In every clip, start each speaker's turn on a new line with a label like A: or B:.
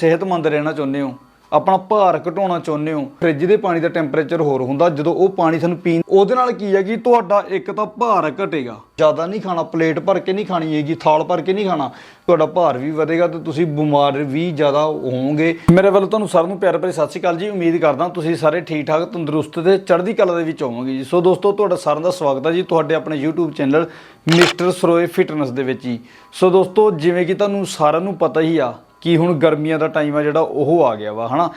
A: ਸਿਹਤਮੰਦ ਰਹਿਣਾ ਚਾਹੁੰਦੇ ਹੋ, ਆਪਣਾ ਭਾਰ ਘਟਾਉਣਾ ਚਾਹੁੰਦੇ ਹੋ ਫ੍ਰਿਜ ਦੇ ਪਾਣੀ ਦਾ ਟੈਂਪਰੇਚਰ ਹੋਰ ਹੁੰਦਾ, ਜਦੋਂ ਉਹ ਪਾਣੀ ਸਾਨੂੰ ਪੀਣ, ਉਹਦੇ ਨਾਲ ਕੀ ਹੈ ਕਿ ਤੁਹਾਡਾ ਇੱਕ ਤਾਂ ਭਾਰ ਘਟੇਗਾ। ਜ਼ਿਆਦਾ ਨਹੀਂ ਖਾਣਾ ਪਲੇਟ ਭਰ ਕੇ ਨਹੀਂ ਖਾਣੀ ਹੈਗੀ, ਥਾਲ ਭਰ ਕੇ ਨਹੀਂ ਖਾਣਾ, ਤੁਹਾਡਾ ਭਾਰ ਵੀ ਵਧੇਗਾ ਤੇ ਤੁਸੀਂ ਬਿਮਾਰ ਵੀ ਜ਼ਿਆਦਾ ਹੋਵੋਗੇ। ਮੇਰੇ ਵੱਲੋਂ ਤੁਹਾਨੂੰ ਸਾਰਿਆਂ ਨੂੰ ਪਿਆਰ ਭਰੀ ਸਤਿ ਸ਼੍ਰੀ ਅਕਾਲ ਜੀ, ਉਮੀਦ ਕਰਦਾ ਤੁਸੀਂ ਸਾਰੇ ਠੀਕ ਠਾਕ ਤੰਦਰੁਸਤ ਤੇ ਚੜ੍ਹਦੀ ਕਲਾ ਦੇ ਵਿੱਚ ਹੋਵੋਗੇ ਜੀ। ਸੋ ਦੋਸਤੋ, ਤੁਹਾਡਾ ਸਾਰਿਆਂ ਦਾ ਸਵਾਗਤ ਹੈ ਜੀ ਤੁਹਾਡੇ ਆਪਣੇ YouTube channel mister Saroye fitness ਦੇ ਵਿੱਚ ਜੀ। ਸੋ ਦੋਸਤੋ, ਜਿਵੇਂ ਕਿ ਤੁਹਾਨੂੰ ਸਾਰਿਆਂ ਨੂੰ ਪਤਾ ਹੀ ਆ ਕਿ ਹੁਣ ਗਰਮੀਆਂ ਦਾ ਟਾਈਮ ਆ ਜਿਹੜਾ, ਉਹ ਆ ਗਿਆ ਵਾ, ਹਨਾ?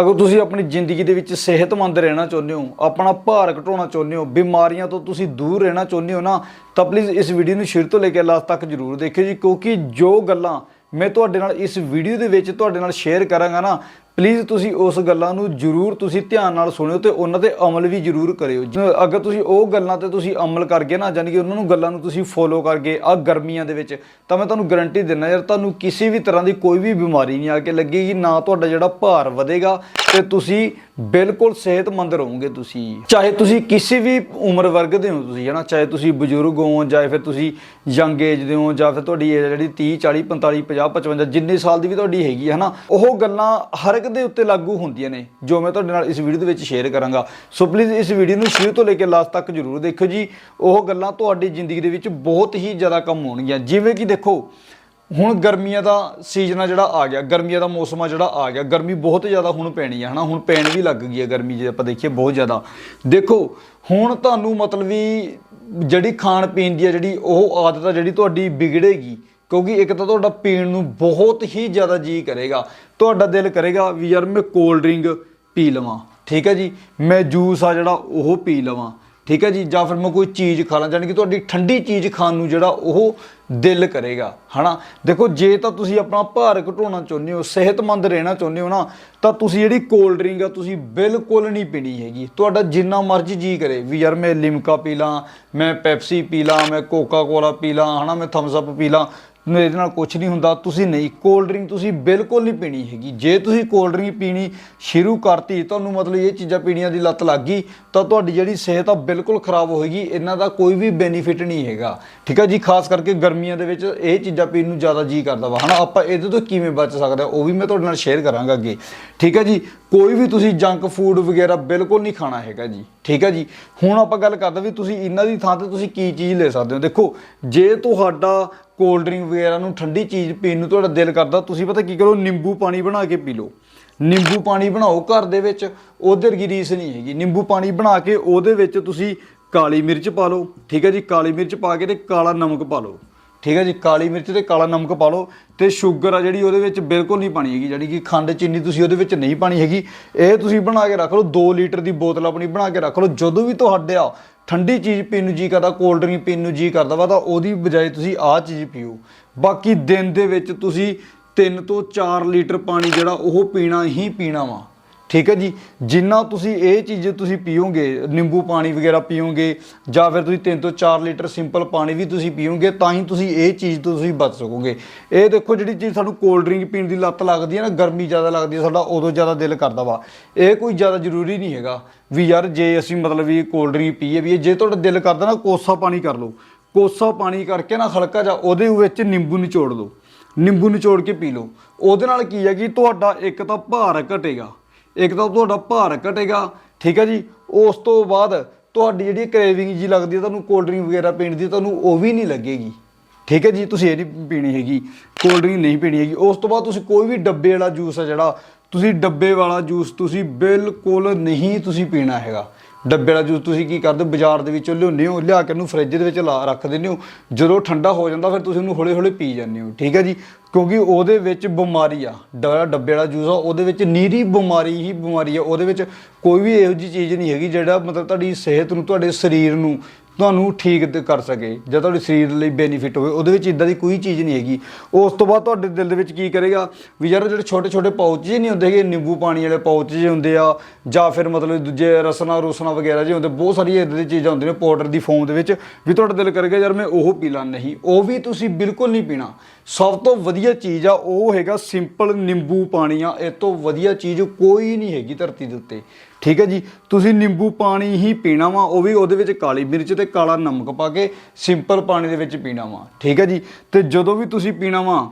A: ਅਗਰ ਤੁਸੀਂ ਆਪਣੀ ਜ਼ਿੰਦਗੀ ਦੇ ਵਿੱਚ ਸਿਹਤਮੰਦ ਰਹਿਣਾ ਚਾਹੁੰਦੇ ਹੋ, ਆਪਣਾ ਭਾਰ ਘਟਾਉਣਾ ਚਾਹੁੰਦੇ ਹੋ, ਬਿਮਾਰੀਆਂ ਤੋਂ ਤੁਸੀਂ ਦੂਰ ਰਹਿਣਾ ਚਾਹੁੰਦੇ ਹੋ ਨਾ, ਤਾਂ ਪਲੀਜ਼ ਇਸ ਵੀਡੀਓ ਨੂੰ ਸ਼ੁਰੂ ਤੋਂ ਲੈ ਕੇ ਲਾਸਟ ਤੱਕ ਜਰੂਰ ਦੇਖਿਓ ਜੀ, ਕਿਉਂਕਿ ਜੋ ਗੱਲਾਂ ਮੈਂ ਤੁਹਾਡੇ ਨਾਲ ਇਸ ਵੀਡੀਓ ਦੇ ਵਿੱਚ ਤੁਹਾਡੇ ਨਾਲ ਸ਼ੇਅਰ ਕਰਾਂਗਾ ਨਾ ਪਲੀਜ਼ ਤੁਸੀਂ ਉਸ ਗੱਲਾਂ ਨੂੰ ਜਰੂਰ ਤੁਸੀਂ ਧਿਆਨ ਨਾਲ ਸੁਣਿਓ ਤੇ ਉਹਨਾਂ ਤੇ ਅਮਲ ਵੀ ਜਰੂਰ ਕਰਿਓ। ਅਗਰ ਤੁਸੀਂ ਉਹ ਗੱਲਾਂ ਤੇ ਤੁਸੀਂ ਅਮਲ ਕਰ ਗਏ ਨਾ ਜਾਨੀ ਕਿ ਉਹਨਾਂ ਨੂੰ ਗੱਲਾਂ ਨੂੰ ਤੁਸੀਂ ਫੋਲੋ ਕਰ ਗਏ ਆ ਗਰਮੀਆਂ ਦੇ ਵਿੱਚ, ਤਾਂ ਮੈਂ ਤੁਹਾਨੂੰ ਗਾਰੰਟੀ ਦਿੰਦਾ ਯਾਰ ਤੁਹਾਨੂੰ ਕਿਸੇ ਵੀ ਤਰ੍ਹਾਂ ਦੀ ਕੋਈ ਵੀ ਬਿਮਾਰੀ ਨਹੀਂ ਆ ਕੇ ਲੱਗੇਗੀ, ਨਾ ਤੁਹਾਡਾ ਜਿਹੜਾ ਭਾਰ ਵਧੇਗਾ ਤੇ ਤੁਸੀਂ ਬਿਲਕੁਲ ਸਿਹਤਮੰਦ ਰਹੋਗੇ ਤੁਸੀਂ। ਚਾਹੇ ਤੁਸੀਂ ਕਿਸੇ ਵੀ ਉਮਰ ਵਰਗ ਦੇ ਹੋ ਤੁਸੀਂ, ਹਨਾ? ਚਾਹੇ ਤੁਸੀਂ ਬਜ਼ੁਰਗ ਹੋ ਜਾਂ ਫਿਰ ਤੁਸੀਂ ਯੰਗ ਏਜ ਦੇ ਹੋ ਜਾਂ ਫਿਰ ਤੁਹਾਡੀ ਏਜ ਜਿਹੜੀ 30 40 45 50 55 ਜਿੰਨੇ ਸਾਲ ਦੀ ਵੀ ਤੁਹਾਡੀ ਹੈਗੀ ਹੈ ਹਨਾ? ਉਹ ਗੱਲਾਂ ਹਰ ਇੱਕ ਦੇ ਉੱਤੇ ਲਾਗੂ ਹੁੰਦੀਆਂ ਨੇ, ਜੋ ਮੈਂ ਤੁਹਾਡੇ ਨਾਲ ਇਸ ਵੀਡੀਓ ਦੇ ਵਿੱਚ ਸ਼ੇਅਰ ਕਰਾਂਗਾ। ਸੋ ਪਲੀਜ਼ ਇਸ ਵੀਡੀਓ ਨੂੰ ਸ਼ੁਰੂ ਤੋਂ ਲੈ ਕੇ ਲਾਸਟ ਤੱਕ ਜਰੂਰ ਦੇਖਿਓ ਜੀ। ਉਹ ਗੱਲਾਂ ਤੁਹਾਡੀ ਜ਼ਿੰਦਗੀ ਦੇ ਵਿੱਚ ਬਹੁਤ ਹੀ ਜ਼ਿਆਦਾ ਕੰਮ ਆਉਣਗੀਆਂ। ਜਿਵੇਂ ਕਿ ਦੇਖੋ, ਹੁਣ ਗਰਮੀਆਂ ਦਾ ਸੀਜ਼ਨ ਆ ਜਿਹੜਾ ਆ ਗਿਆ, ਗਰਮੀਆਂ ਦਾ ਮੌਸਮ ਆ ਜਿਹੜਾ ਆ ਗਿਆ, ਗਰਮੀ ਬਹੁਤ ਜ਼ਿਆਦਾ ਹੁਣ ਪੈਣੀ ਆ, ਹਨਾ? ਹੁਣ ਪੈਣ ਵੀ ਲੱਗ ਗਈ ਹੈ ਗਰਮੀ ਜੇ ਆਪਾਂ ਦੇਖੀਏ ਬਹੁਤ ਜ਼ਿਆਦਾ। ਦੇਖੋ, ਹੁਣ ਤੁਹਾਨੂੰ ਮਤਲਬ ਵੀ ਜਿਹੜੀ ਖਾਣ ਪੀਣ ਦੀ ਆ ਜਿਹੜੀ ਉਹ ਆਦਤ ਆ ਜਿਹੜੀ ਤੁਹਾਡੀ ਵਿਗੜੇਗੀ ਕਿਉਂਕਿ ਇੱਕ ਤਾਂ ਤੁਹਾਡਾ ਪੀਣ ਨੂੰ ਬਹੁਤ ਹੀ ਜ਼ਿਆਦਾ ਜੀ ਕਰੇਗਾ। ਤੁਹਾਡਾ ਦਿਲ ਕਰੇਗਾ ਵੀ ਯਾਰ ਮੈਂ ਕੋਲਡ ਡਰਿੰਕ ਪੀ ਲਵਾਂ। ਠੀਕ ਹੈ ਜੀ? ਮੈਂ ਜੂਸ ਆ ਜਿਹੜਾ, ਉਹ ਪੀ ਲਵਾਂ। ਠੀਕ ਹੈ ਜੀ? ਜਾਂ ਫਿਰ ਮੈਂ ਕੋਈ ਚੀਜ਼ ਖਾ ਲਾਂ, ਜਾਣੀ ਕਿ ਤੁਹਾਡੀ ਠੰਡੀ ਚੀਜ਼ ਖਾਣ ਨੂੰ ਜਿਹੜਾ ਉਹ ਦਿਲ ਕਰੇਗਾ, ਹਨਾ? ਦੇਖੋ, ਜੇ ਤਾਂ ਤੁਸੀਂ ਆਪਣਾ ਭਾਰ ਘਟਾਉਣਾ ਚਾਹੁੰਦੇ ਹੋ, ਸਿਹਤਮੰਦ ਰਹਿਣਾ ਚਾਹੁੰਦੇ ਹੋ ਨਾ, ਤਾਂ ਤੁਸੀਂ ਜਿਹੜੀ ਕੋਲਡ ਡਰਿੰਕ ਆ, ਤੁਸੀਂ ਬਿਲਕੁਲ ਨਹੀਂ ਪੀਣੀ ਹੈਗੀ। ਤੁਹਾਡਾ ਜਿੰਨਾ ਮਰਜ਼ੀ ਜੀ ਕਰੇ ਵੀ ਯਾਰ ਮੈਂ ਲਿਮਕਾ ਪੀ ਲਾਂ, ਮੈਂ ਪੈਪਸੀ ਪੀ ਲਾਂ, ਮੈਂ ਕੋਕਾ ਕੋਲਾ ਪੀ ਲਾਂ, ਹਨਾ? ਮੈਂ ਥਮਸ ਅਪ ਪੀ ਲਾਂ। ਮੇਰੇ ਨਾਲ ਕੁਝ ਨਹੀਂ ਹੁੰਦਾ। ਤੁਸੀਂ ਨਹੀਂ ਕੋਲਡ ਡਰਿੰਕ ਤੁਸੀਂ ਬਿਲਕੁਲ ਨਹੀਂ ਪੀਣੀ ਹੈਗੀ। ਜੇ ਤੁਸੀਂ ਕੋਲਡ ਡਰਿੰਕ ਪੀਣੀ ਸ਼ੁਰੂ ਕਰਤੀ, ਤੁਹਾਨੂੰ ਮਤਲਬ ਇਹ ਚੀਜ਼ਾਂ ਪੀਣੀਆਂ ਦੀ ਲੱਤ ਲੱਗ ਗਈ, ਤਾਂ ਤੁਹਾਡੀ ਜਿਹੜੀ ਸਿਹਤ ਆ ਬਿਲਕੁਲ ਖਰਾਬ ਹੋਏਗੀ ਇਹਨਾਂ ਦਾ ਕੋਈ ਵੀ ਬੈਨੀਫਿਟ ਨਹੀਂ ਹੈਗਾ। ਠੀਕ ਹੈ ਜੀ? ਖਾਸ ਕਰਕੇ ਗਰਮੀਆਂ ਦੇ ਵਿੱਚ ਇਹ ਚੀਜ਼ਾਂ ਪੀਣ ਨੂੰ ਜ਼ਿਆਦਾ ਜੀ ਕਰਦਾ ਵਾ। ਹਨਾ, ਆਪਾਂ ਇਹਦੇ ਤੋਂ ਕਿਵੇਂ ਬਚ ਸਕਦੇ ਆ, ਉਹ ਵੀ ਮੈਂ ਤੁਹਾਡੇ ਨਾਲ ਸ਼ੇਅਰ ਕਰਾਂਗਾ ਅੱਗੇ। ਠੀਕ ਹੈ ਜੀ? ਕੋਈ ਵੀ ਤੁਸੀਂ ਜੰਕ ਫੂਡ ਵਗੈਰਾ ਬਿਲਕੁਲ ਨਹੀਂ ਖਾਣਾ ਹੈਗਾ ਜੀ। ਠੀਕ ਹੈ ਜੀ? ਹੁਣ ਆਪਾਂ ਗੱਲ ਕਰਦੇ ਵੀ ਤੁਸੀਂ ਇਹਨਾਂ ਦੀ ਥਾਂ ਤੇ ਤੁਸੀਂ ਕੀ ਚੀਜ਼ ਲੈ ਸਕਦੇ ਹੋ? ਦੇਖੋ, ਜੇ ਤੁਹਾਡਾ ਕੋਲਡ ਡਰਿੰਕ ਵਗੈਰਾ ਨੂੰ ਠੰਡੀ ਚੀਜ਼ ਪੀਣ ਨੂੰ ਤੁਹਾਡਾ ਦਿਲ ਕਰਦਾ, ਤੁਸੀਂ ਪਤਾ ਕੀ ਕਰੋ? ਨਿੰਬੂ ਪਾਣੀ ਬਣਾ ਕੇ ਪੀ ਲਓ। ਨਿੰਬੂ ਪਾਣੀ ਬਣਾਓ ਘਰ ਦੇ ਵਿੱਚ, ਉਹਦੇ ਵਰਗੀ ਰੀਸ ਨਹੀਂ ਹੈਗੀ। ਨਿੰਬੂ ਪਾਣੀ ਬਣਾ ਕੇ ਉਹਦੇ ਵਿੱਚ ਤੁਸੀਂ ਕਾਲੀ ਮਿਰਚ ਪਾ ਲਓ, ਠੀਕ ਹੈ ਜੀ? ਕਾਲੀ ਮਿਰਚ ਪਾ ਕੇ ਤੇ ਕਾਲਾ ਨਮਕ ਪਾ ਲਓ। ਠੀਕ ਹੈ ਜੀ, ਕਾਲੀ ਮਿਰਚ ਤੇ ਕਾਲਾ ਨਮਕ ਪਾ ਲਓ ਤੇ ਸ਼ੂਗਰ ਆ ਜਿਹੜੀ ਉਹਦੇ ਵਿੱਚ ਬਿਲਕੁਲ ਨਹੀਂ ਪਾਣੀ ਹੈਗੀ ਜਿਹੜੀ ਕਿ ਖੰਡ ਚੀਨੀ ਤੁਸੀਂ ਉਹਦੇ ਵਿੱਚ ਨਹੀਂ ਪਾਣੀ ਹੈਗੀ, ਇਹ ਤੁਸੀਂ ਬਣਾ ਕੇ ਰੱਖ ਲਓ 2 ਲੀਟਰ ਦੀ ਬੋਤਲ ਆਪਣੀ ਬਣਾ ਕੇ ਰੱਖ ਲਓ, ਜਦੋਂ ਵੀ ਤੁਹਾਡੇ ਆ, ਠੰਡੀ ਚੀਜ਼ ਪੀਣ ਨੂੰ ਜੀ ਕਰਦਾ, ਕੋਲਡ ਡਰਿੰਕ ਪੀਣ ਨੂੰ ਜੀ ਕਰਦਾ ਵਾ, ਤਾਂ ਉਹਦੀ ਬਜਾਏ ਤੁਸੀਂ ਆਹ ਚੀਜ਼ ਪੀਓ। ਬਾਕੀ ਦਿਨ ਦੇ ਵਿੱਚ ਤੁਸੀਂ 3 ਤੋਂ 4 ਲੀਟਰ ਪਾਣੀ ਜਿਹੜਾ ਉਹ ਪੀਣਾ ਹੀ ਪੀਣਾ ਵਾ। ਠੀਕ ਹੈ ਜੀ, ਜਿੰਨਾ ਤੁਸੀਂ ਇਹ ਚੀਜ਼ ਤੁਸੀਂ ਪੀਓਗੇ, ਨਿੰਬੂ ਪਾਣੀ ਵਗੈਰਾ ਪੀਓਗੇ, ਜਾਂ ਫਿਰ ਤੁਸੀਂ 3 ਤੋਂ 4 ਲੀਟਰ ਸਿੰਪਲ ਪਾਣੀ ਵੀ ਤੁਸੀਂ ਪੀਓਗੇ, ਤਾਂ ਹੀ ਤੁਸੀਂ ਇਹ ਚੀਜ਼ ਤੋਂ ਤੁਸੀਂ ਬਚ ਸਕੋਗੇ। ਇਹ ਦੇਖੋ ਜਿਹੜੀ ਚੀਜ਼ ਸਾਨੂੰ ਕੋਲਡ ਡਰਿੰਕ ਪੀਣ ਦੀ ਲੱਤ ਲੱਗਦੀ ਹੈ ਨਾ, ਗਰਮੀ ਜ਼ਿਆਦਾ ਲੱਗਦੀ ਹੈ, ਸਾਡਾ ਉਦੋਂ ਜ਼ਿਆਦਾ ਦਿਲ ਕਰਦਾ ਵਾ। ਇਹ ਕੋਈ ਜ਼ਿਆਦਾ ਜ਼ਰੂਰੀ ਨਹੀਂ ਹੈਗਾ ਵੀ ਯਾਰ ਜੇ ਅਸੀਂ ਮਤਲਬ ਵੀ ਕੋਲਡ ਡਰਿੰਕ ਪੀਏ ਵੀ ਜੇ ਤੁਹਾਡਾ ਦਿਲ ਕਰਦਾ ਨਾ, ਕੋਸਾ ਪਾਣੀ ਕਰ ਲਓ। ਕੋਸਾ ਪਾਣੀ ਕਰਕੇ ਨਾ ਹਲਕਾ ਜਿਹਾ ਉਹਦੇ ਵਿੱਚ ਨਿੰਬੂ ਨਿਚੋੜ ਲਓ। ਨਿੰਬੂ ਨਿਚੋੜ ਕੇ ਪੀ ਲਓ। ਉਹਦੇ ਨਾਲ ਕੀ ਹੈ ਕਿ ਤੁਹਾਡਾ ਇੱਕ ਤਾਂ ਭਾਰ ਘਟੇਗਾ। ਇੱਕ ਤਾਂ ਤੁਹਾਡਾ ਭਾਰ ਘਟੇਗਾ, ਠੀਕ ਹੈ ਜੀ? ਉਸ ਤੋਂ ਬਾਅਦ ਤੁਹਾਡੀ ਜਿਹੜੀ ਕ੍ਰੇਵਿੰਗ ਜੀ ਲੱਗਦੀ ਹੈ, ਤੁਹਾਨੂੰ ਕੋਲਡ ਡਰਿੰਕ ਵਗੈਰਾ ਪੀਣ ਦੀ, ਤੁਹਾਨੂੰ ਉਹ ਵੀ ਨਹੀਂ ਲੱਗੇਗੀ। ਠੀਕ ਹੈ ਜੀ? ਤੁਸੀਂ ਇਹ ਨਹੀਂ ਪੀਣੀ ਹੈਗੀ ਕੋਲਡ ਡਰਿੰਕ ਨਹੀਂ ਪੀਣੀ ਹੈਗੀ। ਉਸ ਤੋਂ ਬਾਅਦ ਤੁਸੀਂ ਕੋਈ ਵੀ ਡੱਬੇ ਵਾਲਾ ਜੂਸ ਹੈ ਜਿਹੜਾ, ਤੁਸੀਂ ਡੱਬੇ ਵਾਲਾ ਜੂਸ ਤੁਸੀਂ ਬਿਲਕੁਲ ਨਹੀਂ ਤੁਸੀਂ ਪੀਣਾ ਹੈਗਾ। ਡੱਬੇ ਵਾਲਾ ਜੂਸ ਤੁਸੀਂ ਕੀ ਕਰਦੇ ਹੋ? ਬਾਜ਼ਾਰ ਦੇ ਵਿੱਚੋਂ ਲਿਆਉਂਦੇ ਹੋ, ਲਿਆ ਕੇ ਉਹਨੂੰ ਫ੍ਰਿਜ ਦੇ ਵਿੱਚ ਲਾ, ਰੱਖ ਦਿੰਦੇ ਹੋ। ਜਦੋਂ ਠੰਡਾ ਹੋ ਜਾਂਦਾ, ਫਿਰ ਤੁਸੀਂ ਉਹਨੂੰ ਹੌਲੀ ਹੌਲੀ ਪੀ ਜਾਂਦੇ ਹੋ, ਠੀਕ ਹੈ ਜੀ? ਕਿਉਂਕਿ ਉਹਦੇ ਵਿੱਚ ਬਿਮਾਰੀ ਆ ਜਿਹੜਾ ਡੱਬੇ ਵਾਲਾ ਜੂਸ ਆ, ਉਹਦੇ ਵਿੱਚ ਨੀਰੀ ਬਿਮਾਰੀ ਹੀ ਬਿਮਾਰੀ ਆ, ਉਹਦੇ ਵਿੱਚ ਕੋਈ ਵੀ ਇਹੋ ਜਿਹੀ ਚੀਜ਼ ਨਹੀਂ ਹੈਗੀ ਜਿਹੜਾ ਮਤਲਬ ਤੁਹਾਡੀ ਸਿਹਤ ਨੂੰ, ਤੁਹਾਡੇ ਸਰੀਰ ਨੂੰ ਤੁਹਾਨੂੰ ਠੀਕ ਤੇ ਕਰ ਸਕੇ, ਜਾਂ ਤੁਹਾਡੇ ਸਰੀਰ ਲਈ ਬੈਨੀਫਿਟ ਹੋਵੇ, ਉਹਦੇ ਵਿੱਚ ਇਦਾਂ ਦੀ ਕੋਈ ਚੀਜ਼ ਨਹੀਂ ਹੈਗੀ। ਉਸ ਤੋਂ ਬਾਅਦ ਤੁਹਾਡੇ ਦਿਲ ਦੇ ਵਿੱਚ ਕੀ ਕਰੇਗਾ? ਵੀ ਯਾਰ ਜਿਹੜੇ ਛੋਟੇ ਛੋਟੇ ਪਾਉਚ ਜਿਹੇ ਨਹੀਂ ਹੁੰਦੇ ਹੈਗੇ, ਨਿੰਬੂ ਪਾਣੀ ਵਾਲੇ ਪਾਊਚ ਜਿਹੇ ਹੁੰਦੇ ਆ, ਜਾਂ ਫਿਰ ਮਤਲਬ ਦੂਜੇ ਰਸਨਾ ਰੋਸਨਾ ਵਗੈਰਾ ਜਿਹੇ ਹੁੰਦੇ, ਬਹੁਤ ਸਾਰੀਆਂ ਇਦਾਂ ਦੀਆਂ ਚੀਜ਼ਾਂ ਹੁੰਦੀਆਂ ਨੇ ਪਾਊਡਰ ਦੀ ਫੋਮ ਦੇ ਵਿੱਚ, ਵੀ ਤੁਹਾਡਾ ਦਿਲ ਕਰੇਗਾ, ਯਾਰ ਮੈਂ ਉਹ ਪੀ ਲਾਂ, ਨਹੀਂ, ਉਹ ਵੀ ਤੁਸੀਂ ਬਿਲਕੁਲ ਨਹੀਂ ਪੀਣਾ। ਸਭ ਤੋਂ ਵਧੀਆ ਚੀਜ਼ ਆ, ਉਹ ਹੈਗਾ ਸਿੰਪਲ ਨਿੰਬੂ ਪਾਣੀ ਆ, ਇਹ ਤੋਂ ਵਧੀਆ ਚੀਜ਼ ਕੋਈ ਨਹੀਂ ਹੈਗੀ ਧਰਤੀ ਦੇ ਉੱਤੇ। ਠੀਕ ਹੈ ਜੀ? ਤੁਸੀਂ ਨਿੰਬੂ ਪਾਣੀ ਹੀ ਪੀਣਾ ਵਾ, ਉਹ ਵੀ ਉਹਦੇ ਵਿੱਚ ਕਾਲੀ ਮਿਰਚ ਤੇ ਕਾਲਾ ਨਮਕ ਪਾ ਕੇ ਸਿੰਪਲ ਪਾਣੀ ਦੇ ਵਿੱਚ ਪੀਣਾ ਵਾ, ਠੀਕ ਹੈ ਜੀ? ਤੇ ਜਦੋਂ ਵੀ ਤੁਸੀਂ ਪੀਣਾ ਵਾ,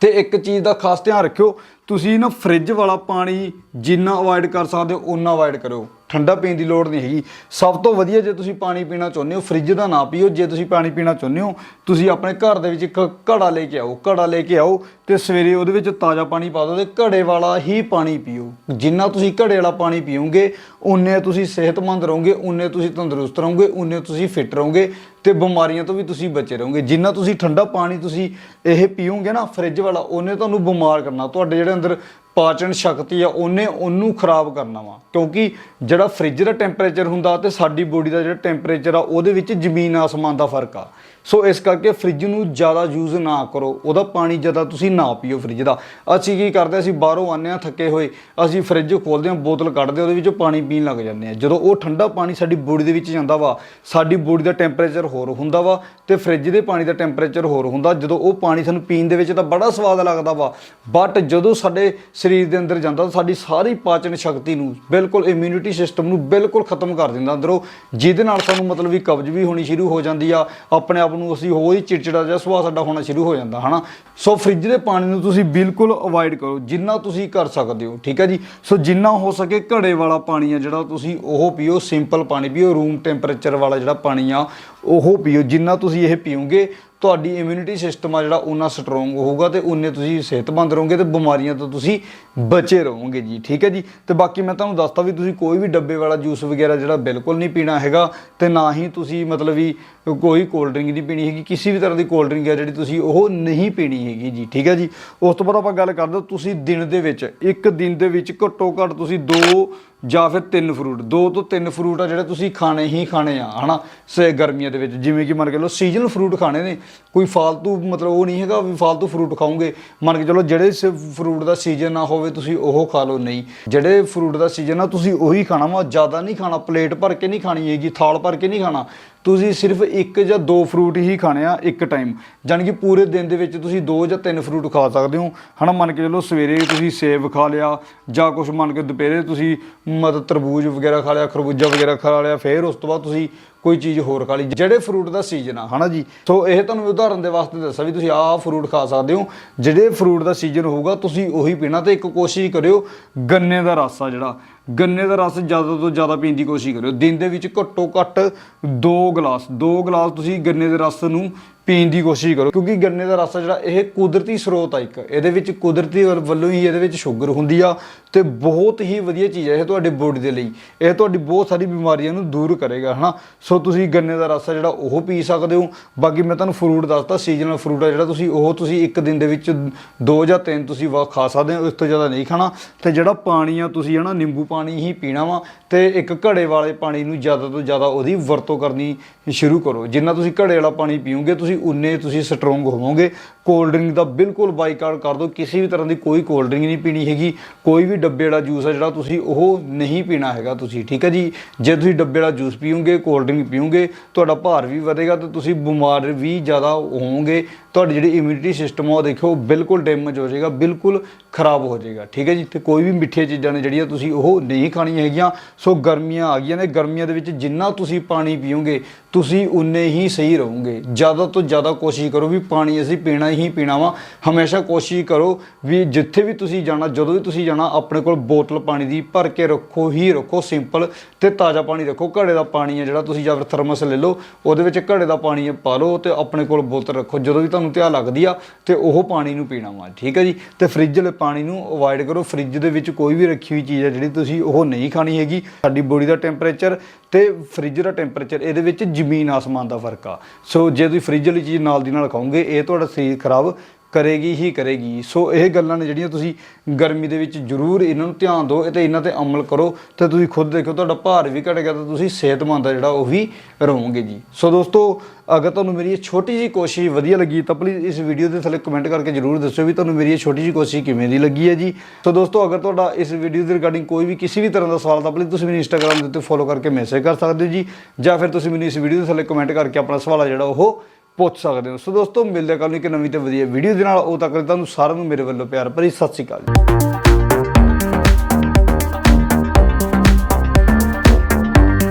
A: ਤੇ ਇੱਕ ਚੀਜ਼ ਦਾ ਖਾਸ ਧਿਆਨ ਰੱਖਿਓ, ਤੁਸੀਂ ਨਾ ਫ੍ਰਿਜ ਵਾਲਾ ਪਾਣੀ ਜਿੰਨਾ ਅਵੋਇਡ ਕਰ ਸਕਦੇ ਹੋ ਉਨਾ ਅਵੋਇਡ ਕਰੋ ਠੰਡਾ ਪੀਣ ਦੀ ਲੋੜ ਨਹੀਂ ਹੈਗੀ। ਸਭ ਤੋਂ ਵਧੀਆ ਜੇ ਤੁਸੀਂ ਪਾਣੀ ਪੀਣਾ ਚਾਹੁੰਦੇ ਹੋ ਫ੍ਰਿਜ ਦਾ ਨਾ ਪੀਓ। ਜੇ ਤੁਸੀਂ ਪਾਣੀ ਪੀਣਾ ਚਾਹੁੰਦੇ ਹੋ, ਤੁਸੀਂ ਆਪਣੇ ਘਰ ਦੇ ਵਿੱਚ ਇੱਕ ਘੜਾ ਲੈ ਕੇ ਆਓ, ਘੜਾ ਲੈ ਕੇ ਆਓ ਤੇ ਸਵੇਰੇ ਉਹਦੇ ਵਿੱਚ ਤਾਜ਼ਾ ਪਾਣੀ ਪਾ ਦਿਓ ਤੇ ਘੜੇ ਵਾਲਾ ਹੀ ਪਾਣੀ ਪੀਓ। ਜਿੰਨਾ ਤੁਸੀਂ ਘੜੇ ਵਾਲਾ ਪਾਣੀ ਪੀਓਗੇ, ਉਨੇ ਤੁਸੀਂ ਸਿਹਤਮੰਦ ਰਹੋਗੇ, ਉਨੇ ਤੁਸੀਂ ਤੰਦਰੁਸਤ ਰਹੋਗੇ, ਉਨੇ ਤੁਸੀਂ ਫਿੱਟ ਰਹੋਗੇ। ਤੇ ਬਿਮਾਰੀਆਂ ਤੋਂ ਵੀ ਤੁਸੀਂ ਬਚੇ ਰਹੋਗੇ। ਜਿੰਨਾ ਤੁਸੀਂ ਠੰਡਾ ਪਾਣੀ ਤੁਸੀਂ ਇਹ ਪੀਓਗੇ ਨਾ ਫ੍ਰਿਜ ਵਾਲਾ, ਉਹਨੇ ਤੁਹਾਨੂੰ ਬਿਮਾਰ ਕਰਨਾ। ਤੁਹਾਡੇ ਜਿਹੜੇ ਅੰਦਰ ਪਾਚਨ ਸ਼ਕਤੀ ਆ, ਉਹਨੇ ਉਹਨੂੰ ਖਰਾਬ ਕਰਨਾ ਵਾ। ਕਿਉਂਕਿ ਜਿਹੜਾ ਫ੍ਰਿਜ ਦਾ ਟੈਂਪਰੇਚਰ ਹੁੰਦਾ ਤੇ ਸਾਡੀ ਬੋਡੀ ਦਾ ਜਿਹੜਾ ਟੈਂਪਰੇਚਰ ਆ, ਉਹਦੇ ਵਿੱਚ ਜ਼ਮੀਨ ਆਸਮਾਨ ਦਾ ਫ਼ਰਕ ਆ। ਸੋ ਇਸ ਕਰਕੇ ਫ੍ਰਿਜ ਨੂੰ ਜ਼ਿਆਦਾ ਯੂਜ਼ ਨਾ ਕਰੋ। ਉਹਦਾ ਪਾਣੀ ਜ਼ਿਆਦਾ ਤੁਸੀਂ ਨਾ ਪੀਓ ਫ੍ਰਿਜ ਦਾ। ਅਸੀਂ ਕੀ ਕਰਦੇ ਅਸੀਂ ਬਾਹਰੋਂ ਆਉਂਦੇ ਹਾਂ ਥੱਕੇ ਹੋਏ, ਅਸੀਂ ਫ੍ਰਿਜ ਖੋਲਦੇ ਹਾਂ, ਬੋਤਲ ਕੱਢਦੇ ਉਹਦੇ ਵਿੱਚੋਂ ਪਾਣੀ ਪੀਣ ਲੱਗ ਜਾਂਦੇ ਹਾਂ। ਜਦੋਂ ਉਹ ਠੰਡਾ ਪਾਣੀ ਸਾਡੀ ਬੋਡੀ ਦੇ ਵਿੱਚ ਜਾਂਦਾ ਵਾ, ਸਾਡੀ ਬੋਡੀ ਦਾ ਟੈਂਪਰੇਚਰ ਹੋਰ ਹੁੰਦਾ ਵਾ ਤੇ ਫ੍ਰਿਜ ਦੇ ਪਾਣੀ ਦਾ ਟੈਂਪਰੇਚਰ ਹੋਰ ਹੁੰਦਾ। ਜਦੋਂ ਉਹ ਪਾਣੀ ਸਾਨੂੰ ਪੀਣ ਦੇ ਵਿੱਚ ਤਾਂ ਬੜਾ ਸਵਾਦ ਲੱਗਦਾ ਵਾ ਬਟ ਜਦੋਂ ਸਾਡੇ ਸਰੀਰ ਦੇ ਅੰਦਰ ਜਾਂਦਾ ਤਾਂ ਸਾਡੀ ਸਾਰੀ ਪਾਚਨ ਸ਼ਕਤੀ ਨੂੰ ਬਿਲਕੁਲ ਇਮਿਊਨਿਟੀ ਸਿਸਟਮ ਨੂੰ ਬਿਲਕੁਲ ਖਤਮ ਕਰ ਦਿੰਦਾ ਅੰਦਰੋਂ। ਜਿਹਦੇ ਨਾਲ ਸਾਨੂੰ ਮਤਲਬ ਵੀ ਕਬਜ਼ ਵੀ ਹੋਣੀ ਸ਼ੁਰੂ ਹੋ ਜਾਂਦੀ ਆ, ਆਪਣੇ ਆਪ ਨੂੰ ਅਸੀਂ ਹੋਰ ਹੀ ਚਿੜਚਿੜਾ ਜਿਹਾ ਸੁਭਾਅ ਸਾਡਾ ਹੋਣਾ ਸ਼ੁਰੂ ਹੋ ਜਾਂਦਾ, ਹਨਾ? ਸੋ ਫ੍ਰਿਜ ਦੇ ਪਾਣੀ ਨੂੰ ਤੁਸੀਂ ਬਿਲਕੁਲ ਅਵੋਇਡ ਕਰੋ, ਜਿੰਨਾ ਤੁਸੀਂ ਕਰ ਸਕਦੇ ਹੋ, ਠੀਕ ਹੈ ਜੀ? ਸੋ ਜਿੰਨਾ ਹੋ ਸਕੇ ਘੜੇ ਵਾਲਾ ਪਾਣੀ ਆ ਜਿਹੜਾ ਤੁਸੀਂ ਉਹ ਪੀਓ ਸਿੰਪਲ ਪਾਣੀ ਪੀਓ ਰੂਮ ਟੈਂਪਰੇਚਰ ਵਾਲਾ ਜਿਹੜਾ ਪਾਣੀ ਆ, ਉਹ ਪੀਓ, ਜਿੰਨਾ ਤੁਸੀਂ ਇਹ ਪੀਓਗੇ ਤੁਹਾਡੀ ਇਮਿਊਨਿਟੀ ਸਿਸਟਮ ਆ ਜਿਹੜਾ ਉਹਨਾਂ ਸਟਰੋਂਗ ਹੋਊਗਾ ਤੇ ਉਨੇ ਤੁਸੀਂ ਸਿਹਤਮੰਦ ਰਹੋਗੇ ਤੇ ਬਿਮਾਰੀਆਂ ਤੋਂ ਤੁਸੀਂ ਬਚੇ ਰਹੋਗੇ ਜੀ, ਠੀਕ ਹੈ ਜੀ? ਤੇ ਬਾਕੀ ਮੈਂ ਤੁਹਾਨੂੰ ਦੱਸਤਾ ਵੀ ਤੁਸੀਂ ਕੋਈ ਵੀ ਡੱਬੇ ਵਾਲਾ ਜੂਸ ਵਗੈਰਾ ਜਿਹੜਾ ਬਿਲਕੁਲ ਨਹੀਂ ਪੀਣਾ ਹੈਗਾ ਤੇ ਨਾ ਹੀ ਤੁਸੀਂ ਮਤਲਬ ਵੀ ਕੋਈ ਕੋਲਡ ਡਰਿੰਕ ਨਹੀਂ ਪੀਣੀ ਹੈਗੀ, ਕਿਸੇ ਵੀ ਤਰ੍ਹਾਂ ਦੀ ਕੋਲਡ ਡਰਿੰਕ ਹੈ ਜਿਹੜੀ ਤੁਸੀਂ ਉਹ ਨਹੀਂ ਪੀਣੀ ਹੈਗੀ ਜੀ, ਠੀਕ ਹੈ ਜੀ? ਉਸ ਤੋਂ ਬਾਅਦ ਆਪਾਂ ਗੱਲ ਕਰਦੇ ਤੁਸੀਂ ਦਿਨ ਦੇ ਵਿੱਚ, ਇੱਕ ਦਿਨ ਦੇ ਵਿੱਚ ਘੱਟੋ ਘੱਟ ਤੁਸੀਂ ਦੋ ਜਾਂ ਫਿਰ ਤਿੰਨ ਫਰੂਟ ਦੋ ਤੋਂ ਤਿੰਨ ਫਰੂਟ ਆ ਜਿਹੜੇ ਤੁਸੀਂ ਖਾਣੇ ਹੀ ਖਾਣੇ ਆ, ਹਨਾ? ਸੇ ਗਰਮੀਆਂ ਦੇ ਵਿੱਚ, ਜਿਵੇਂ ਕਿ ਮੰਨ ਕੇ ਲਓ ਸੀਜ਼ਨਲ ਫਰੂਟ ਖਾਣੇ ਨੇ, ਕੋਈ ਫਾਲਤੂ ਮਤਲਬ ਉਹ ਨਹੀਂ ਹੈਗਾ ਵੀ ਫਾਲਤੂ ਫਰੂਟ ਖਾਓਗੇ। ਮੰਨ ਕੇ ਚਲੋ ਜਿਹੜੇ ਫਰੂਟ ਦਾ ਸੀਜ਼ਨ ਨਾ ਹੋਵੇ, ਤੁਸੀਂ ਉਹ ਖਾ ਲਓ, ਨਹੀਂ। ਜਿਹੜੇ ਫਰੂਟ ਦਾ ਸੀਜ਼ਨ ਆ, ਤੁਸੀਂ ਉਹੀ ਖਾਣਾ ਵਾ, ਜ਼ਿਆਦਾ ਨਹੀਂ ਖਾਣਾ ਪਲੇਟ ਭਰ ਕੇ ਨਹੀਂ ਖਾਣੀ ਹੈਗੀ, ਥਾਲ ਭਰ ਕੇ ਨਹੀਂ ਖਾਣਾ। ਤੁਸੀਂ ਸਿਰਫ ਇੱਕ ਜਾਂ ਦੋ ਫਰੂਟ ਹੀ ਖਾਣੇ ਆ ਇੱਕ ਟਾਈਮ ਜਾਣੀ ਕਿ ਪੂਰੇ ਦਿਨ ਦੇ ਵਿੱਚ ਤੁਸੀਂ ਦੋ ਜਾਂ ਤਿੰਨ ਫਰੂਟ ਖਾ ਸਕਦੇ ਹੋ। ਹਨਾ, ਮੰਨ ਕੇ ਚਲੋ ਸਵੇਰੇ ਤੁਸੀਂ ਸੇਬ ਖਾ ਲਿਆ, ਜਾਂ ਕੁਝ ਮੰਨ ਕੇ ਦੁਪਹਿਰੇ ਤੁਸੀਂ ਮਤਲਬ ਤਰਬੂਜ ਵਗੈਰਾ ਖਾ ਲਿਆ, ਖਰਬੂਜਾ ਵਗੈਰਾ ਖਾ ਲਿਆ, ਫਿਰ ਉਸ ਤੋਂ ਬਾਅਦ ਤੁਸੀਂ ਕੋਈ ਚੀਜ਼ ਹੋਰ ਖਾ ਲਈ। ਜਿਹੜੇ ਫਰੂਟ ਦਾ ਸੀਜ਼ਨ ਆ, ਹਨਾ ਜੀ? ਸੋ ਇਹ ਤੁਹਾਨੂੰ ਉਦਾਹਰਨ ਦੇ ਵਾਸਤੇ ਦੱਸਾਂ ਵੀ ਤੁਸੀਂ ਆਹ ਫਰੂਟ ਖਾ ਸਕਦੇ ਹੋ। ਜਿਹੜੇ ਫਰੂਟ ਦਾ ਸੀਜ਼ਨ ਹੋਊਗਾ, ਤੁਸੀਂ ਉਹੀ ਪੀਣਾ ਤੇ ਇੱਕ ਕੋਸ਼ਿਸ਼ ਕਰਿਓ, ਗੰਨੇ ਦਾ ਰਸ ਆ ਜਿਹੜਾ। ਗੰਨੇ ਦਾ ਰਸ ਜ਼ਿਆਦਾ ਤੋਂ ਜ਼ਿਆਦਾ ਪੀਣ ਦੀ ਕੋਸ਼ਿਸ਼ ਕਰਿਓ। ਦਿਨ ਦੇ ਵਿੱਚ ਘੱਟੋ ਘੱਟ 2 ਗਲਾਸ 2 ਗਲਾਸ ਤੁਸੀਂ ਗੰਨੇ ਦੇ ਰਸ ਨੂੰ ਪੀਣ ਦੀ ਕੋਸ਼ਿਸ਼ ਕਰੋ, ਕਿਉਂਕਿ ਗੰਨੇ ਦਾ ਰਸ ਆ ਜਿਹੜਾ, ਇਹ ਕੁਦਰਤੀ ਸਰੋਤ ਆ ਇੱਕ। ਇਹਦੇ ਵਿੱਚ ਕੁਦਰਤੀ ਵੱਲ- ਵੱਲੋਂ ਹੀ ਇਹਦੇ ਵਿੱਚ ਸ਼ੂਗਰ ਹੁੰਦੀ ਆ ਤੇ ਬਹੁਤ ਹੀ ਵਧੀਆ ਚੀਜ਼ ਹੈ ਇਹ ਤੁਹਾਡੇ ਬੋਡੀ ਦੇ ਲਈ। ਇਹ ਤੁਹਾਡੀ ਬਹੁਤ ਸਾਰੀ ਬਿਮਾਰੀਆਂ ਨੂੰ ਦੂਰ ਕਰੇਗਾ, ਹਨਾ? ਸੋ ਤੁਸੀਂ ਗੰਨੇ ਦਾ ਰਸ ਆ ਜਿਹੜਾ, ਉਹ ਪੀ ਸਕਦੇ ਹੋ। ਬਾਕੀ ਮੈਂ ਤੁਹਾਨੂੰ ਫਰੂਟ ਦੱਸਤਾ ਸੀਜ਼ਨਲ ਫਰੂਟ ਆ ਜਿਹੜਾ ਤੁਸੀਂ, ਉਹ ਤੁਸੀਂ ਇੱਕ ਦਿਨ ਦੇ ਵਿੱਚ ਦੋ ਜਾਂ ਤਿੰਨ ਤੁਸੀਂ ਵਾ, ਖਾ ਸਕਦੇ ਹੋ, ਇਸ ਤੋਂ ਜ਼ਿਆਦਾ ਨਹੀਂ ਖਾਣਾ। ਤੇ ਜਿਹੜਾ ਪਾਣੀ ਆ ਤੁਸੀਂ, ਹਨਾ, ਨਿੰਬੂ ਪਾਣੀ ਹੀ ਪੀਣਾ ਵਾ ਤੇ ਇੱਕ ਘੜੇ ਵਾਲੇ ਪਾਣੀ ਨੂੰ ਜ਼ਿਆਦਾ ਤੋਂ ਜ਼ਿਆਦਾ ਉਹਦੀ ਵਰਤੋਂ ਕਰਨੀ ਸ਼ੁਰੂ ਕਰੋ। ਜਿੰਨਾ ਤੁਸੀਂ ਘੜੇ ਵਾਲਾ ਪਾਣੀ ਪੀਓਗੇ, ਤੁਸੀਂ ਉਨੇ ਤੁਸੀਂ ਸਟਰੋਂਗ ਹੋਵੋਗੇ। ਕੋਲਡ ਡਰਿੰਕ ਦਾ ਬਿਲਕੁਲ ਬਾਈਕਾਟ ਕਰ ਦਿਓ। ਕਿਸੇ ਵੀ ਤਰ੍ਹਾਂ ਦੀ ਕੋਈ ਕੋਲਡ ਡਰਿੰਕ ਨਹੀਂ ਪੀਣੀ ਹੈਗੀ। ਕੋਈ ਵੀ ਡੱਬੇ ਵਾਲਾ ਜੂਸ ਆ ਜਿਹੜਾ ਤੁਸੀਂ ਉਹ ਨਹੀਂ ਪੀਣਾ ਹੈਗਾ ਤੁਸੀਂ, ਠੀਕ ਹੈ ਜੀ? ਜੇ ਤੁਸੀਂ ਡੱਬੇ ਵਾਲਾ ਜੂਸ ਪੀਓਗੇ, ਕੋਲਡ ਡਰਿੰਕ ਪੀਓਗੇ, ਤੁਹਾਡਾ ਭਾਰ ਵੀ ਵਧੇਗਾ ਤੇ ਤੁਸੀਂ ਬਿਮਾਰ ਵੀ ਜ਼ਿਆਦਾ ਹੋਵੋਗੇ। ਤੁਹਾਡੀ ਜਿਹੜੀ ਇਮਿਊਨਿਟੀ ਸਿਸਟਮ ਆ ਉਹ ਦੇਖੋ ਬਿਲਕੁਲ ਡੈਮੇਜ ਹੋ ਜਾਏਗਾ, ਬਿਲਕੁਲ ਖਰਾਬ ਹੋ ਜਾਏਗਾ, ਠੀਕ ਹੈ ਜੀ? ਤੇ ਕੋਈ ਵੀ ਮਿੱਠੀਆਂ ਚੀਜ਼ਾਂ ਨੇ ਜਿਹੜੀਆਂ ਤੁਸੀਂ ਉਹ ਨਹੀਂ ਖਾਣੀਆਂ ਹੈਗੀਆਂ। ਸੋ ਗਰਮੀਆਂ ਆ ਗਈਆਂ ਨੇ, ਗਰਮੀਆਂ ਦੇ ਵਿੱਚ ਜਿੰਨਾ ਤੁਸੀਂ ਪਾਣੀ ਪੀਓਗੇ, ਤੁਸੀਂ ਉਨੇ ਹੀ ਸਹੀ ਰਹੋਗੇ। ਜ਼ਿਆਦਾ ਤੋਂ ਜ਼ਿਆਦਾ ਕੋਸ਼ਿਸ਼ ਕਰੋ ਵੀ ਪਾਣੀ ਅਸੀਂ ਪੀਣਾ ਹੀ ਪੀਣਾ ਵਾ। ਹਮੇਸ਼ਾ ਕੋਸ਼ਿਸ਼ ਕਰੋ ਵੀ ਜਿੱਥੇ ਵੀ ਤੁਸੀਂ ਜਾਣਾ, ਜਦੋਂ ਵੀ ਤੁਸੀਂ ਜਾਣਾ, ਆਪਣੇ ਕੋਲ ਬੋਤਲ ਪਾਣੀ ਦੀ ਭਰ ਕੇ ਰੱਖੋ, ਹੀ ਰੱਖੋ ਸਿੰਪਲ ਤੇ ਤਾਜ਼ਾ ਪਾਣੀ ਰੱਖੋ। ਘੜੇ ਦਾ ਪਾਣੀ ਹੈ ਜਿਹੜਾ ਤੁਸੀਂ ਜਾਂ ਫਿਰ ਥਰਮਸ ਲੈ ਲਓ, ਉਹਦੇ ਵਿੱਚ ਘੜੇ ਦਾ ਪਾਣੀ ਪਾ ਲਓ ਤੇ ਆਪਣੇ ਕੋਲ ਬੋਤਲ ਰੱਖੋ। ਜਦੋਂ ਵੀ ਤੁਹਾਨੂੰ ਧਿਆਨ ਲੱਗਦੀ ਆ ਤੇ ਉਹ ਪਾਣੀ ਨੂੰ ਪੀਣਾ ਵਾ, ਠੀਕ ਹੈ ਜੀ? ਤੇ ਫ੍ਰਿਜ ਵਾਲੇ ਪਾਣੀ ਨੂੰ ਅਵੋਇਡ ਕਰੋ। ਫ੍ਰਿਜ ਦੇ ਵਿੱਚ ਕੋਈ ਵੀ ਰੱਖੀ ਹੋਈ ਚੀਜ਼ ਹੈ ਜਿਹੜੀ ਤੁਸੀਂ ਉਹ ਨਹੀਂ ਖਾਣੀ ਹੈਗੀ। ਸਾਡੀ ਬੋਡੀ ਦਾ ਟੈਂਪਰੇਚਰ ਤੇ ਫ੍ਰਿਜ ਦਾ ਟੈਂਪਰੇਚਰ ਇਹਦੇ ਵਿੱਚ ਜ਼ਮੀਨ ਆਸਮਾਨ ਦਾ ਫ਼ਰਕ ਆ। ਸੋ ਜੇ ਤੁਸੀਂ ਫ੍ਰਿਜ ਵਾਲੀ ਚੀਜ਼ ਨਾਲ ਦੀ ਨਾਲ ਖਾਓਗੇ, ਇਹ ਤੁਹਾਡਾ ਸਰੀਰ ਖਰਾਬ ਕਰੇਗੀ ਹੀ ਕਰੇਗੀ। ਸੋ ਇਹ ਗੱਲਾਂ ਨੇ ਜਿਹੜੀਆਂ ਤੁਸੀਂ ਗਰਮੀ ਦੇ ਵਿੱਚ ਜ਼ਰੂਰ ਇਹਨਾਂ ਨੂੰ ਧਿਆਨ ਦਿਓ ਤੇ ਇਹਨਾਂ ਤੇ ਅਮਲ ਕਰੋ ਤੇ ਤੁਸੀਂ ਖੁਦ ਦੇਖੋ ਤੁਹਾਡਾ ਭਾਰ ਵੀ ਘਟੇਗਾ ਤਾਂ ਤੁਸੀਂ ਸਿਹਤਮੰਦ ਆ ਜਿਹੜਾ ਉਹ ਵੀ ਰਹੋਗੇ ਜੀ। ਸੋ ਦੋਸਤੋ, ਅਗਰ ਤੁਹਾਨੂੰ ਮੇਰੀ ਇਹ ਛੋਟੀ ਜੀ ਕੋਸ਼ਿਸ਼ ਵਧੀਆ ਲੱਗੀ ਤਾਂ ਪਲੀਜ਼ ਇਸ ਵੀਡੀਓ ਦੇ ਥੱਲੇ ਕਮੈਂਟ ਕਰਕੇ ਜਰੂਰ ਦੱਸਿਓ ਵੀ ਤੁਹਾਨੂੰ ਮੇਰੀ ਇਹ ਛੋਟੀ ਜੀ ਕੋਸ਼ਿਸ਼ ਕਿਵੇਂ ਦੀ ਲੱਗੀ ਹੈ ਜੀ। ਸੋ ਦੋਸਤੋ, ਅਗਰ ਤੁਹਾਡਾ ਇਸ ਵੀਡੀਓ ਦੇ ਰਿਗਾਰਡਿੰਗ ਕੋਈ ਵੀ ਕਿਸੇ ਵੀ ਤਰ੍ਹਾਂ ਦਾ ਸਵਾਲ ਤਾਂ ਪਲੀਜ਼ ਤੁਸੀਂ ਮੈਨੂੰ ਇੰਸਟਾਗ੍ਰam ਦੇ ਉੱਤੇ ਫੋਲੋ ਕਰਕੇ ਮੈਸੇਜ ਕਰ ਸਕਦੇ ਹੋ ਜੀ। ਜਾਂ ਫਿਰ ਤੁਸੀਂ ਮੈਨੂੰ ਇਸ ਵੀਡੀਓ ਦੇ ਥੱਲੇ ਕਮੈਂਟ ਕਰਕੇ ਆਪਣਾ ਸਵਾਲ ਆ ਜਿਹੜਾ ਉਹ ਪੁੱਛ ਸਕਦੇ ਹੋ। ਸੋ ਦੋਸਤੋ, ਮਿਲਦੇ ਹਾਂ ਕੱਲ੍ਹ ਨੂੰ ਇੱਕ ਨਵੀਂ ਤੇ ਵਧੀਆ ਵੀਡੀਓ ਦੇ ਨਾਲ। ਉਹ ਤੱਕ ਤੁਹਾਨੂੰ ਸਾਰਿਆਂ ਨੂੰ ਮੇਰੇ ਵੱਲੋਂ ਪਿਆਰ ਭਰੀ ਸਤਿ ਸ਼੍ਰੀ ਅਕਾਲ ਜੀ।